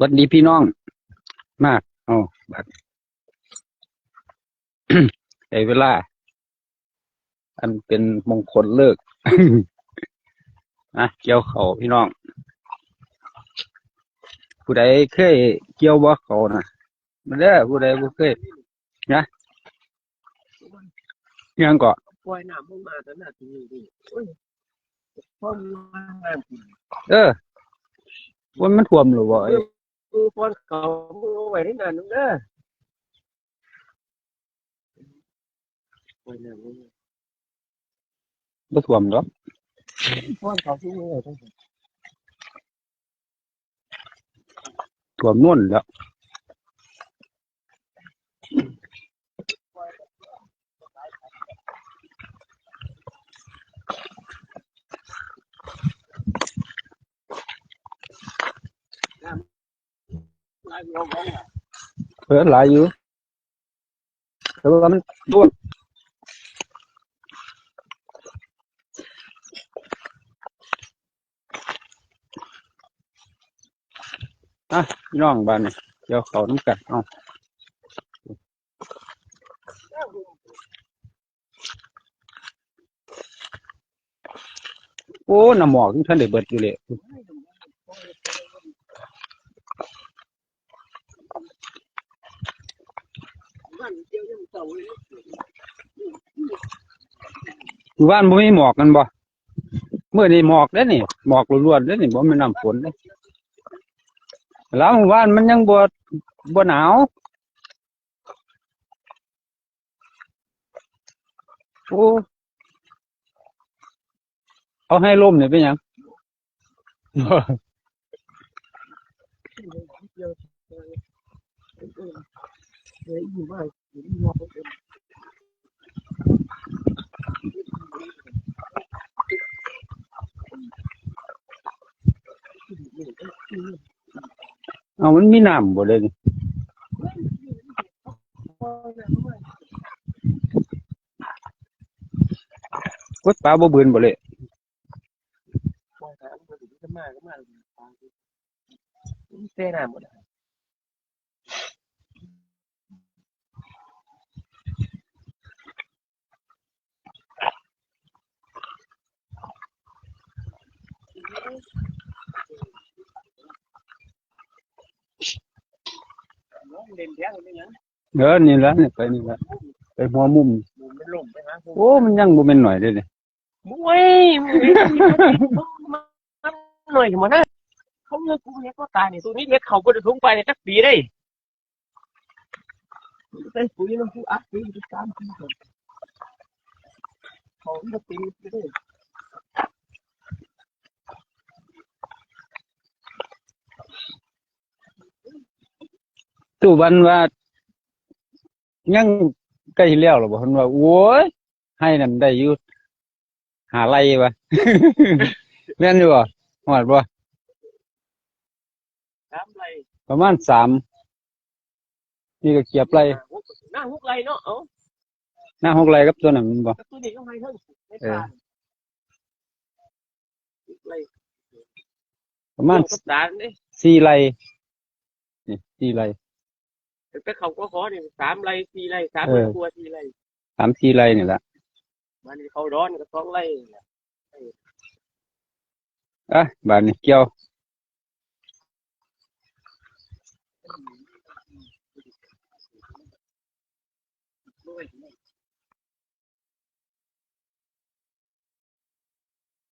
หวัดดีพี่น้อง มากเอาบัดไอ้เวลา อันเป็นมงคลเลิกนะเกี่ยวเขาพี่น้อง ผู้ใดเคยเกี่ยวบ่เขานะมาเด้อผู้ใดบ่เคยนะยังก็ปล่อยน้ำลงมาแต่หน้าที่นี่ดิโอ้ยพ่อมาน้ำกินเออว่ามันท่วมหรือบ่ไอ้คือป้อนเขามือเอาไว้ที่นั่นนึงเด้อปล่อยน้ำลงมาบ่ท่วมดอกป้อนเขาที่มือเอาไว้ท่วมนู่นแล้ว ลายลงของ เออหลายอยู่แต่ว่ามันท่วอะพี่น้องบ้านนี่เดี๋ยวเขาน้ำกันเอาโอ้น้ำหมอกท่านได้เบิดอยู่เลย มันเจียวยังเต่าเลยอยู่บ้านบ่มีหมอกกันบ่เมื่อนี้หมอกเด้อนี่หมอกล้วนๆเด้อนี่บ่แม่นน้ำฝนเด้อแล้วหมู่บ้านมันยังบ่บ่หนาวโอ้เอาให้ลมเนี่ยเป็นหยังเฮ้ยอยู่บ้านอยู่ที่นอก เอามันมีน้ำบ่เลยนี่กดปลาบ่เบือนบ่เลยปล่อยน้ำมันจะมาก็มาเต้ เล่นแท้เลยนะเออนี่ละนี่ไปนี่ละไปหัวมุมมุมมันลงไปฮะโอ้มันยังบ่แม่นหน่อยเด้อนี่มุ้ยมึงหน่อยมานะเขาเงือกกูเนี่ยก็ตายเนี่ยตัวนี้เล็กเขาก็จะทุ่งไปในสักปีได้ใส่ปุ๋ยน้ำผู้อัดปุ๋ยจะตามปีก่อนเขาจะปีไปได้ ตู้วันว่ายังใกล้แล้วหรอบ่เพิ่นว่า โอ้ยให้นั่นได้อยู่หาไรวะแม่นอยู่บ่ฮอดบ่น้ำไรประมาณสามนี่ก็เกียบไรหน้าหุกไรเนาะเอ้าหน้าหกไรกับตัวนั้นมันบ่ตัวนี้ก็ให้เท่าไม่ผ่านไรประมาณกับสารนี่สี่ไรนี่สี่ไร แต่เขาก็ขอเนี่ยสามไรสี่ไรสามตัวสี่ไรสามสี่ไร่นี่และมันนเขาร้อนก็สองไรเนี่ยอะบานนี้เกี่ยว